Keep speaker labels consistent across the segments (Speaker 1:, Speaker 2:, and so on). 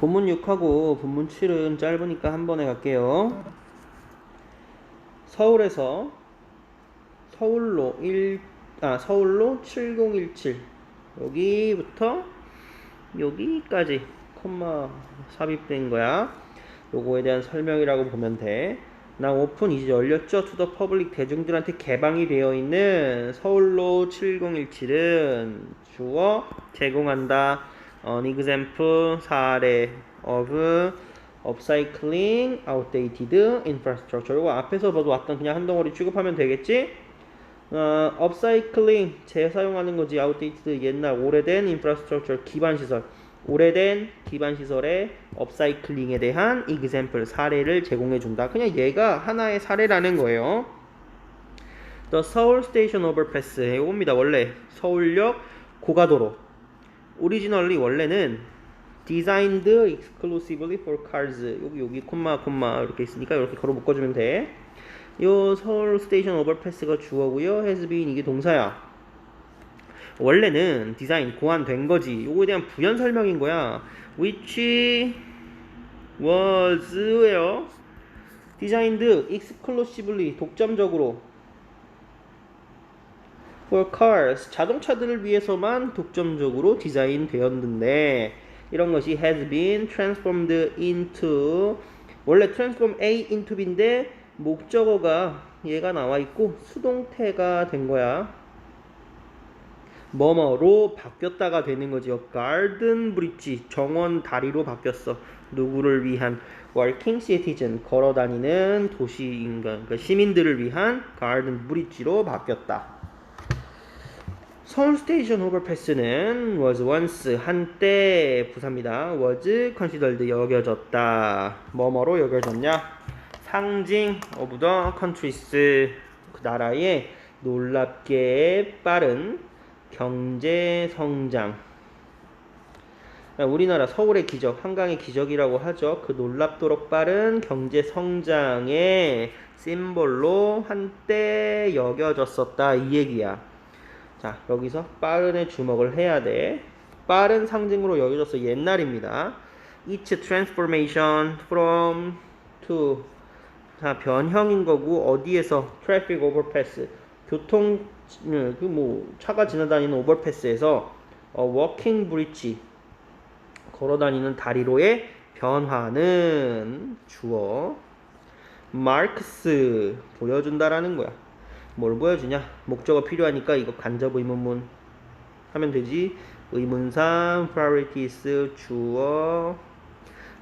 Speaker 1: 본문 6하고 본문 7은 짧으니까 한 번에 갈게요. 서울에서 서울로 1, 아, 서울로 7017. 여기부터 여기까지 콤마 삽입된 거야. 요거에 대한 설명이라고 보면 돼. 나 오픈 이제 열렸죠? 투더 퍼블릭 대중들한테 개방이 되어 있는 서울로 7017은 주어 제공한다. An example 사례 of upcycling outdated infrastructure. 이거 앞에서 봐도 왔던 그냥 한 덩어리 취급하면 되겠지? 어, upcycling 재사용하는 거지. outdated 옛날 오래된 infrastructure 기반 시설. 오래된 기반 시설의 업사이클링에 대한 example 사례를 제공해 준다. 그냥 얘가 하나의 사례라는 거예요. The Seoul Station Overpass 이겁니다. 원래 서울역 고가도로. 오리지널리 원래는 designed exclusively for cars. 여기 여기 콤마 콤마 이렇게 있으니까 이렇게 걸어 묶어주면 돼. 요 서울 스테이션 오버패스가 주어고요. has been 이게 동사야. 원래는 디자인 고안된 거지. 요거에 대한 부연 설명인 거야. which was 왜요? designed exclusively 독점적으로 for cars 자동차들을 위해서만 독점적으로 디자인 되었는데 이런 것이 has been transformed into 원래 transform A into B인데 목적어가 얘가 나와 있고 수동태가 된 거야. 뭐뭐로 바뀌었다가 되는 거지요. garden bridge 정원 다리로 바뀌었어. 누구를 위한 working citizen 걸어 다니는 도시 인간 그러니까 시민들을 위한 garden bridge로 바뀌었다. 서울 스테이션 오버패스는 was once 한때 부사입니다. was considered 여겨졌다. 뭐뭐로 여겨졌냐? 상징 of the countries 그 나라의 놀랍게 빠른 경제 성장. 우리나라 서울의 기적, 한강의 기적이라고 하죠. 그 놀랍도록 빠른 경제 성장의 심볼로 한때 여겨졌었다 이 얘기야. 자, 여기서 빠른에 주목을 해야 돼. 빠른 상징으로 여겨져서 옛날입니다. Its transformation from to. 자, 변형인 거고 어디에서? traffic overpass. 교통 그 뭐 차가 지나다니는 오버패스에서 어, 워킹 브릿지 걸어 다니는 다리로의 변화는 주어. 마크스 보여준다라는 거야. 뭘 보여주냐? 목적어 필요하니까 이거 간접 의문문 하면 되지. 의문사 priorities 주어.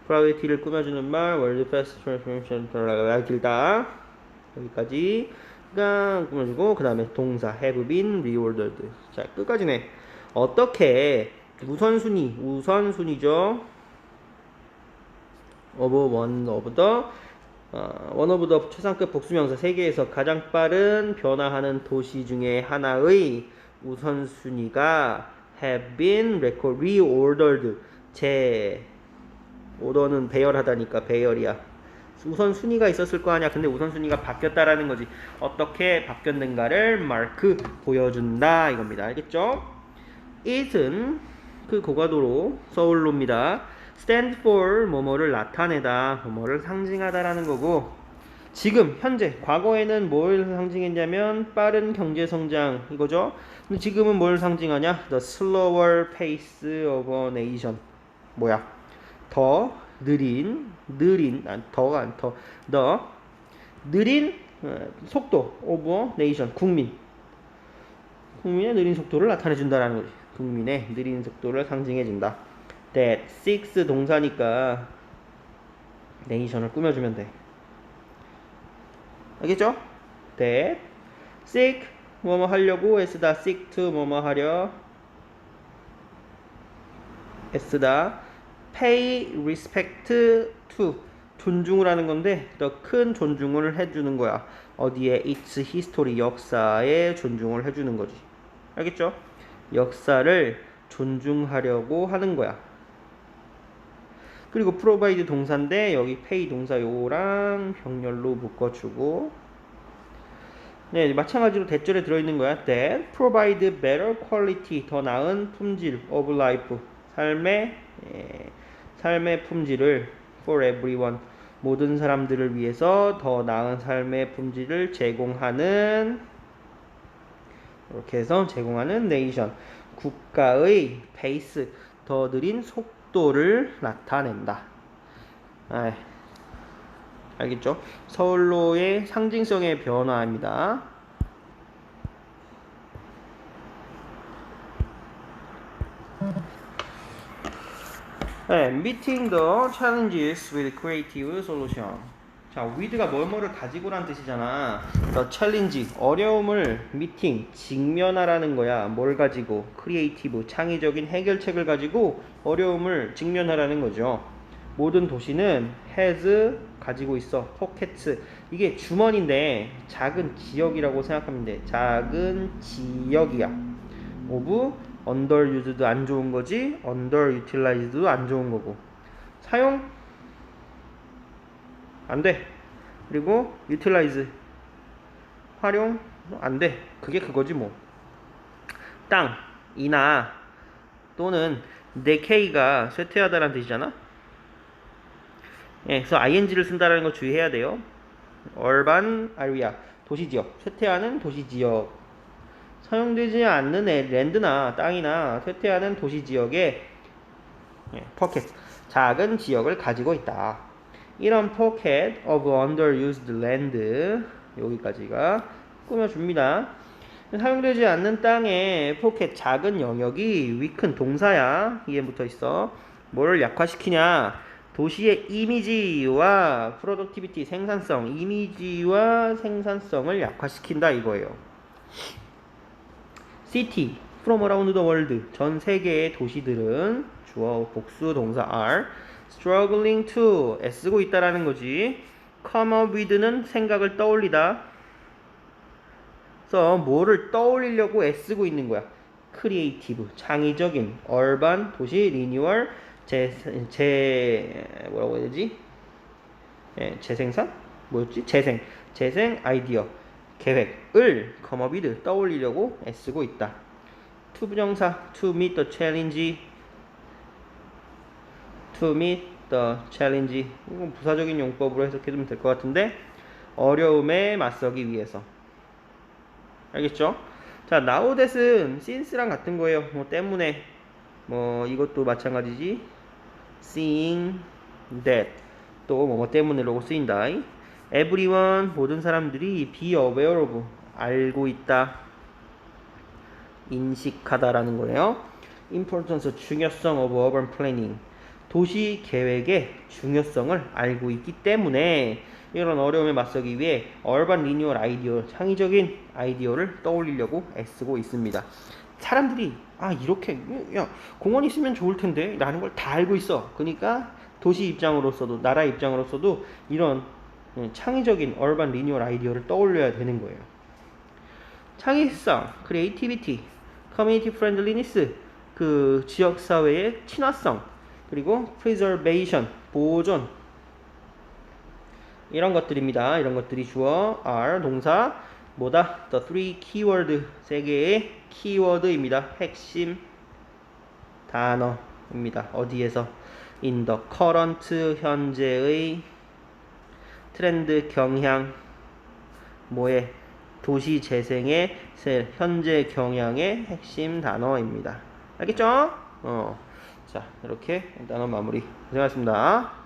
Speaker 1: Priority를 꾸며주는 말 world fast transformation 길다. 여기까지. 가 꾸며주고 그 다음에 동사 have been reordered 자 끝까지네. 어떻게? 우선순위 우선순위죠. Of one of the 어, the 최상급 복수명사 세계에서 가장 빠른 변화하는 도시 중에 하나의 우선순위가 have been reordered. 재 오더는 배열하다니까 배열이야. 우선순위가 있었을 거 아니야. 근데 우선순위가 바뀌었다라는 거지. 어떻게 바뀌었는가를 마크 보여준다 이겁니다. 알겠죠? it은 그 고가도로 서울로입니다 stand for 뭐뭐를 나타내다 뭐뭐를 상징하다라는 거고 지금 현재 과거에는 뭘 상징했냐면 빠른 경제 성장 이거죠? 근데 지금은 뭘 상징하냐? The slower pace of a nation. 뭐야? 더 느린 느린 아, 더가 안 더 더 느린 어, 속도 오버 네이션 국민. 국민의 느린 속도를 나타내 준다라는 거지. 국민의 느린 속도를 상징해 준다 that six 동사니까 네이션을 꾸며주면 돼 알겠죠? that seek 뭐뭐 하려고 애쓰다 seek to 뭐뭐 하려 애쓰다 pay respect to 존중을 하는 건데 더 큰 존중을 해주는 거야. 어디에 its history 역사에 존중을 해주는 거지. 알겠죠? 역사를 존중하려고 하는 거야. 그리고 provide 동사인데 여기 pay 동사 요랑 병렬로 묶어주고. 네 마찬가지로 대절에 들어있는 거야. that provide better quality 더 나은 품질 of life. 삶의 예, 삶의 품질을 for everyone 모든 사람들을 위해서 더 나은 삶의 품질을 제공하는 이렇게 해서 제공하는 네이션 국가의 페이스 더 느린 속 도를 나타낸다. 아이, 알겠죠? 서울로의 상징성의 변화입니다. 네, meeting the challenges with creative solution. 자, with가 뭐뭐를 가지고란 뜻이잖아. the challenge, 어려움을 meeting, 직면하라는 거야. 뭘 가지고? creative, 창의적인 해결책을 가지고 어려움을 직면하라는 거죠. 모든 도시는 has 가지고 있어. pockets. 이게 주머니인데 작은 지역이라고 생각하면 돼. 작은 지역이야. of underused도 안 좋은 거지 underutilized도 안 좋은 거고 사용 안 돼. 그리고 utilize 활용 안 돼. 그게 그거지 뭐. 땅, 이나 또는 decay가 쇠퇴하다라는 뜻이잖아. 예, 그래서 ing를 쓴다라는 거 주의해야 돼요. urban area 도시 지역, 쇠퇴하는 도시 지역. 사용되지 않는 애- 랜드나 땅이나 쇠퇴하는 도시 지역에 예, 포켓 작은 지역을 가지고 있다. 이런 포켓 of underused land 여기까지가 꾸며줍니다. 사용되지 않는 땅의 포켓 작은 영역이 위큰 동사야 이에 붙어 있어. 뭘 약화시키냐? 도시의 이미지와 프로덕티비티 생산성, 이미지와 생산성을 약화시킨다 이거예요. city from around the world 전 세계의 도시들은 주어 복수 동사 are struggling to 애쓰고 있다라는 거지. come up with는 생각을 떠올리다. 그래서 뭐를 떠올리려고 애쓰고 있는 거야? creative 창의적인 urban 도시 리뉴얼 재, 재 뭐라고 해야 되지? 예, 재생산? 뭐였지? 재생. 재생 아이디어 계획을 come up with 떠올리려고 애쓰고 있다. to 부정사 to meet the challenge meet the challenge 이건 부사적인 용법으로 해석해주면 될 것 같은데 어려움에 맞서기 위해서 알겠죠? 자 now that은 since랑 같은 거예요. 뭐 때문에 뭐 이것도 마찬가지지 seeing that 또 뭐뭐 때문에라고 쓰인다. everyone 모든 사람들이 be aware of 알고 있다 인식하다라는 거예요. importance 중요성 of urban planning 도시 계획의 중요성을 알고 있기 때문에 이런 어려움에 맞서기 위해 urban renewal 아이디어 창의적인 아이디어를 떠올리려고 애쓰고 있습니다. 사람들이 아 이렇게 야 공원 있으면 좋을 텐데 라는 걸 다 알고 있어. 그러니까 도시 입장으로서도 나라 입장으로서도 이런 음, 창의적인 얼반 리뉴얼 아이디어를 떠올려야 되는 거예요. 창의성, 크리에이티비티, 커뮤니티 프렌들리니스, 그 지역 사회의 친화성, 그리고 preservation, 보존 이런 것들입니다. 이런 것들이 주어 are 동사 뭐다? The three keyword 세 개의 키워드입니다. 핵심 단어입니다. 어디에서? in the current 현재의 트렌드 경향 뭐의 도시 재생의 세- 현재 경향의 핵심 단어입니다. 알겠죠? 어. 자, 이렇게 단어 마무리. 고생하셨습니다.